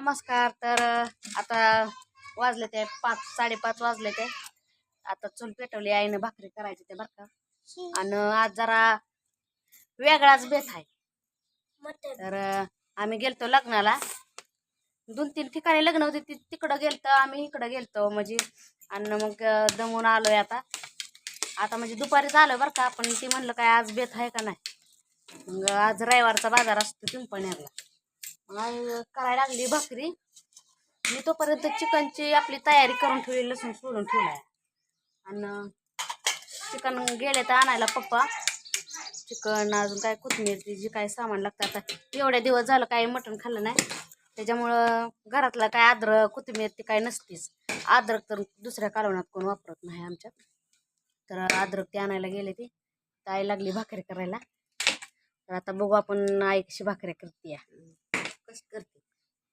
नमस्कार तर आता वाजले ते पाच साडेपाच वाजले ते. आता चूल पेटवली आईनं भाकरी करायची ते बरं का. आणि आज जरा वेगळाच बेत आहे. तर आम्ही गेलतो लग्नाला. दोन तीन ठिकाणी लग्न होते ती तिकडं गेलतो आम्ही इकडं गेलतो म्हणजे. आणि मग दमून आलोय आता. आता म्हणजे दुपारीच आलो बरं का पण ती म्हणलं काय आज बेत आहे का नाही. मग आज रविवारचा बाजार असतो पिंपण्याला पण आई करायला लागली भाकरी. मी तोपर्यंत चिकनची आपली तयारी करून ठेवली लसूण सोडून ठेवलाय. आणि चिकन गेले तर आणायला पप्पा. चिकन अजून काय कोथिंबीर जे काय सामान लागतं आता. एवढ्या दिवस झालं काय मटण खाल्लं नाही. त्याच्यामुळं घरातलं काय अद्रक कोथिंबीर ती काय नसतीच. अद्रक तर दुसऱ्या कालवणात कोण वापरत नाही आमच्यात. तर अद्रक ते आणायला गेले ती. ताई आई लागली भाकरी करायला. तर आता बघू आपण आईकशी भाकरी करते कशी करते?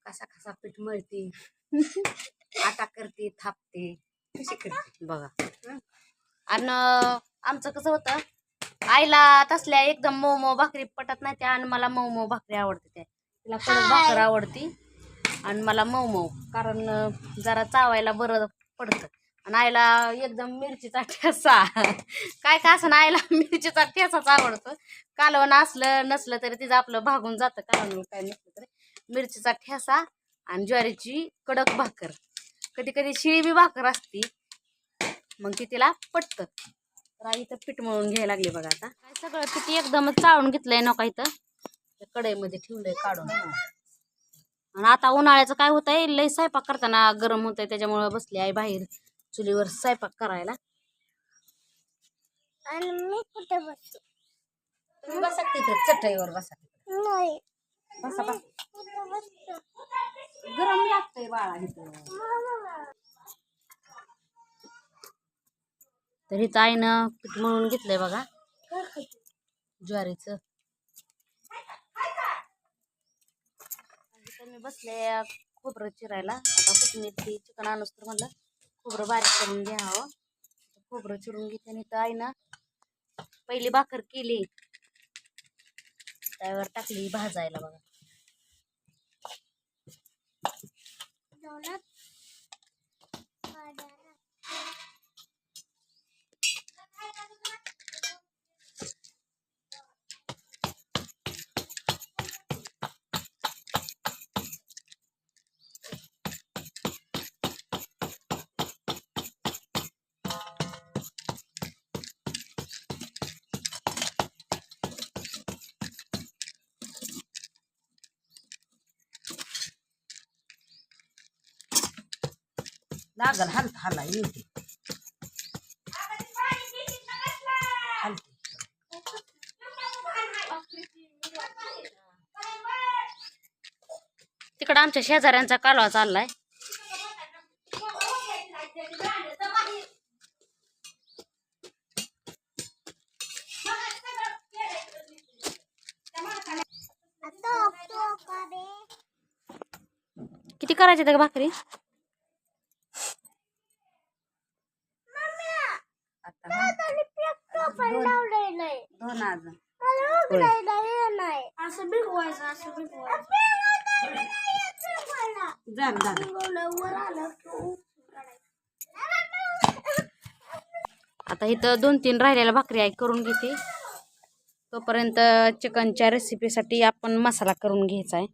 कसा कसा पीठ मळते? आटा करते थापते कशी करते बघा. आणि आमचं कसं होतं आईला तसल्या एकदम मऊ मऊ भाकरी पटत नाही त्या आणि मला मऊ मऊ भाकरी आवडते त्या. तिला कडक भाकर आवडती आणि मला मऊ मऊ कारण जरा चावायला बरं पडतं. आणि आईला एकदम मिरचीचा ठेसा. काय का असं आईला मिरचीचा ठेसाच आवडतो. कालवण असलं नसलं तरी तिचं आपलं भागून जातं कालवण काय नसलं तरी. मिरचीचा ठेसा आणि ज्वारीची कडक भाकर. कधी कधी शिळी बी भाकर असती मग ती तिला पटतं. तर आई इथं पीठ मळून घ्यायला लागली बघा आता. काय सगळं पीठ एकदमच चाळून घेतलंय नका इथं त्या कढईमध्ये ठेवलंय काढून. आणि आता उन्हाळ्याचं काय होतंय लय स्वयंपाक करताना गरम होतंय त्याच्यामुळं बसली आई बाहेर चुलीवर स्वयंपाक करायला. आणि मी कुठे बसू? तुम्ही बसा तिथं चटईवर बसा नाही. बसा बसा. गरम लागतंय बाळा इथं. तर इथं आईनं पीठ मळून घेतलंय बघा. ज्वारीचं. मी बसले खोबरं चिरायला. आता कोथिंबीरची चिकन आणूस तर म्हणलं खोबरं बारीक करून घ्यावं. खोबरं चिरून घेते आणि इथं आईनं पहिली भाकर केली. त्यावर टाकली भाजायला बघा. donut. लागल हलत हला येते तिकडं आमच्या शेजाऱ्यांचा कालवा चाललाय. किती करायचे त्या भाकरी आता हं. आणि पेटतो पण लावलंय नाही दोन अजून असं असं झालं झालं. आता इथं दोन तीन राहिलेल्या भाकरी आहे करून घेते. तोपर्यंत चिकनच्या रेसिपीसाठी आपण मसाला करून घ्यायचा आहे.